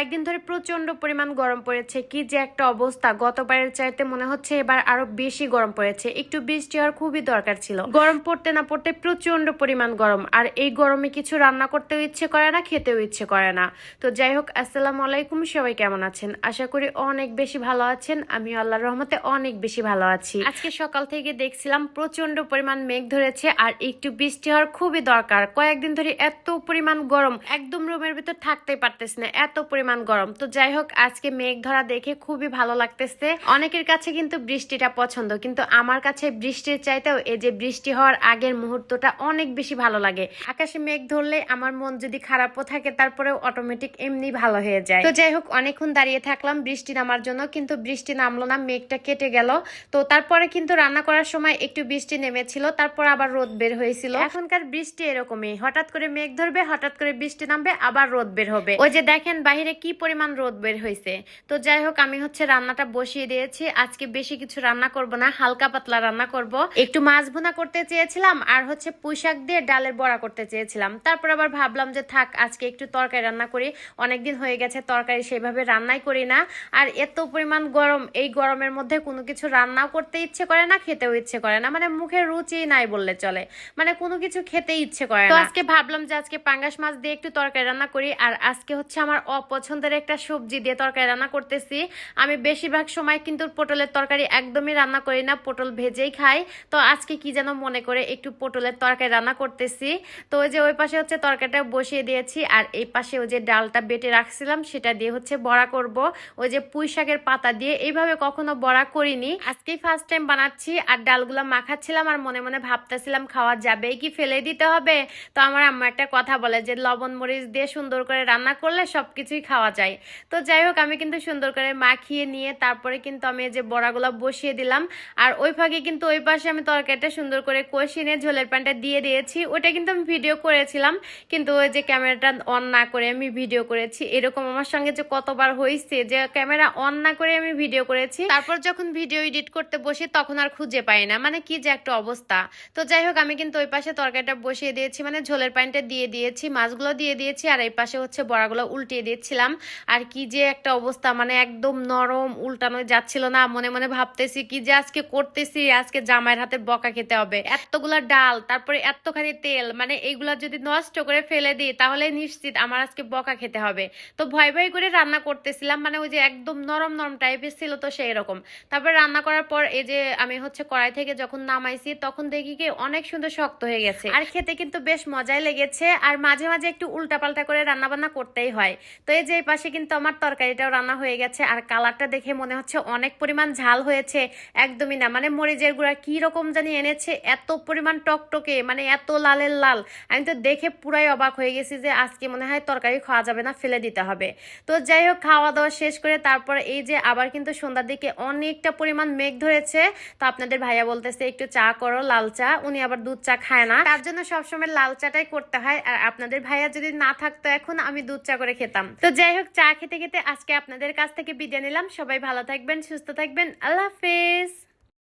কয়েকদিন ধরে প্রচণ্ড পরিমাণ গরম পড়েছে। কি যে একটা অবস্থা। গতবারের চাইতে মনে হচ্ছে এবার আরও বেশি গরম পড়েছে। একটু বৃষ্টি হওয়ার খুবই দরকার ছিল। গরম পড়তে না পড়তে প্রচণ্ড পরিমাণ গরম। আর এই গরমে কিছু রান্না করতেও ইচ্ছে করে না, খেতেও ইচ্ছে করে না। তো যাই হোক, আসসালামু আলাইকুম। সবাই কেমন আছেন? আশা করি অনেক বেশি ভালো আছেন। আমি আল্লাহর রহমতে অনেক বেশি ভালো আছি। আজকে সকাল থেকে দেখছিলাম প্রচণ্ড পরিমাণ মেঘ ধরেছে আর একটু বৃষ্টি হওয়ার খুবই দরকার। কয়েকদিন ধরে এত পরিমাণ গরম। একদম রুমের ভিতর থাকতে পারতেছে না। এত পরিমাণ গরম। তো যাই হোক, আজকে মেঘ ধরা দেখে খুবই ভালো লাগতেছে। অনেকের কাছে কিন্তু বৃষ্টিটা পছন্দ, কিন্তু আমার কাছে বৃষ্টির চাইতেও এই যে বৃষ্টি হওয়ার আগের মুহূর্তটা অনেক বেশি ভালো লাগে। আকাশে মেঘ ধরলে আমার মন যদি খারাপও থাকে, তারপরেও অটোমেটিক এমনি ভালো হয়ে যায়। তো যাই হোক, অনেকক্ষণ দাঁড়িয়ে থাকলাম বৃষ্টি নামার জন্য, কিন্তু বৃষ্টি নামলো না, মেঘটা কেটে গেল। তো তারপরে কিন্তু রান্না করার সময় একটু বৃষ্টি নেমেছিল, তারপর আবার রোদ বের হয়েছিল। এখনকার বৃষ্টি এরকমই, হঠাৎ করে মেঘ ধরবে, হঠাৎ করে বৃষ্টি নামবে, আবার রোদ বের হবে। ওই যে দেখেন বাহিরে কি পরিমাণ রোদ বের হয়েছে? তো যাই হোক আমি হচ্ছে রান্নাটা বসিয়ে দিয়েছি। আজকে বেশি কিছু রান্না করব না হালকা পাতলা রান্না করব। একটু মাছ ভুনা করতে চেয়েছিলাম আর হচ্ছে পুঁইশাক দিয়ে ডালের বড়া করতে চেয়েছিলাম। তারপর আবার ভাবলাম যে থাক আজকে একটু তরকারি রান্না করি। অনেকদিন হয়ে গেছে তরকারি সেভাবে রান্নাই করি না। আর এত পরিমাণ গরম এই গরমের মধ্যে কোনো কিছু রান্নাও করতে ইচ্ছে করে না খেতেও ইচ্ছে করে না। মানে মুখে রুচি নাই বললে চলে। মানে কোনো কিছু খেতে ইচ্ছে করে না। আজকে ভাবলাম যে আজকে পাঙ্গাস মাছ দিয়ে একটু তরকারি রান্না করি আর আজকে হচ্ছে আমার অপছন্দের একটা সবজি দিয়ে তরকারি রান্না করতেছি। আমি বেশিরভাগ সময় কিন্তু পটলের তরকারি একদমই রান্না করি না, পটল ভেজেই খাই। তো আজকে কি যেন মনে করে একটু পটলের তরকারি রান্না করতেছি। তো ওই যে ওই পাশে হচ্ছে তরকারিটা বসিয়ে দিয়েছি আর এই পাশে ওই যে ডালটা বেটে রাখছিলাম, সেটা দিয়ে হচ্ছে বড়া করব। ওই যে পুঁই শাকের পাতা দিয়ে এইভাবে কখনো বড়া করিনি। আজকেই ফার্স্ট টাইম বানাচ্ছি আর ডালগুলো মাখাচ্ছিলাম আর মনে মনে ভাবতেছিলাম খাওয়া যাবে কি ফেলে দিতে হবে? তো আমার আম্মা একটা কথা বলে যে, লবণ মরিচ দিয়ে সুন্দর করে রান্না করলে সবকিছুই খাওয়া যায়। তো যাই হোক, আমি কিন্তু সুন্দর করে মাখিয়ে নিয়ে তারপরে কিন্তু আমি যে বড়াগুলো বসিয়ে দিলাম। আর ওই ফাঁকে কিন্তু ওই পাশে আমি তরকারিটা সুন্দর করে কষিয়ে নিয়ে ঝোলের প্যানটা দিয়ে দিয়েছি। ওটা কিন্তু আমি ভিডিও করেছিলাম, কিন্তু ওই যে ক্যামেরাটা অন না করে আমি ভিডিও করেছি। এরকম আমার সঙ্গে যে কতবার হয়েছে যে ক্যামেরা অন না করে আমি ভিডিও করেছি। তারপর যখন ভিডিও এডিট করতে বসি, তখন আর খুঁজে পাই না। মানে কি যে একটা অবস্থা। তো যাই হোক, আমি কিন্তু ওই পাশে তরকারিটা বসিয়ে দিয়েছি মানে ঝোলের পানিটা দিয়ে দিয়েছি, মাছগুলো দিয়ে দিয়েছি, আর এই পাশে হচ্ছে বড়াগুলো উল্টিয়ে দিচ্ছিলাম আর কি যে একটা অবস্থা মানে একদম নরম, উল্টানো যাচ্ছিল না। মনে মনে ভাবতেছি কি যে আজকে করতেছি, আজকে জামাইয়ের হাতে বকা খেতে হবে। এতগুলা ডাল, তারপরে এতখানি তেল মানে এইগুলা যদি নষ্ট করে ফেলে দিই, তাহলে নিশ্চিত আমার আজকে বকা খেতে হবে। তো ভয় ভয় করে রান্না করতেছিলাম মানে ওই যে একদম নরম নরম টাইপের ছিল তো সেই রকম। তারপরে রান্না করার পর এই যে আমি হচ্ছে কড়াই থেকে যখন নামাইছি, তখন দেখি কি অনেক সুন্দর শক্ত হয়ে গেছে। আর খেতে কিন্তু বেশ মজাই লেগেছে। আর মাঝে মাঝে একটু উল্টাপাল্টা করে রান্না বান্না করতেই হয়। তো এই যে এই পাশে কিন্তু আমার তরকারিটাও রান্না হয়ে গেছে, আর কালারটা দেখে মনে হচ্ছে অনেক পরিমাণ ঝাল হয়েছে, একদমই না। মানে মরিচের গুঁড়া কি রকম জানি এনেছে, এত পরিমাণ টকটকে মানে এত লালের লাল। আমি তো দেখে পুরাই অবাক হয়ে গেছি যে আজকে মনে হয় তরকারি খাওয়া যাবে না, ফেলে দিতে হবে। তো যাই হোক খাওয়া দাওয়া শেষ করে তারপর এই যে আবার কিন্তু সন্ধ্যার দিকে অনেকটা পরিমাণ মেঘ ধরেছে, তো আপনাদের ভাইয়া বলতেছে, একটু চা করো, লাল চা। উনি আবার দুধ চা খায় না। তার জন্য সবসময় লাল চাটাই করতে হয়, আর আপনাদের ভাইয়া যদি না থাকতো, এখন আমি দুধ চা করে খেতাম। তো যাই হোক, চা খেতে খেতে আজকে আপনাদের কাছ থেকে বিদায় নিলাম। সবাই ভালো থাকবেন, সুস্থ থাকবেন। আল্লাহ হাফেজ।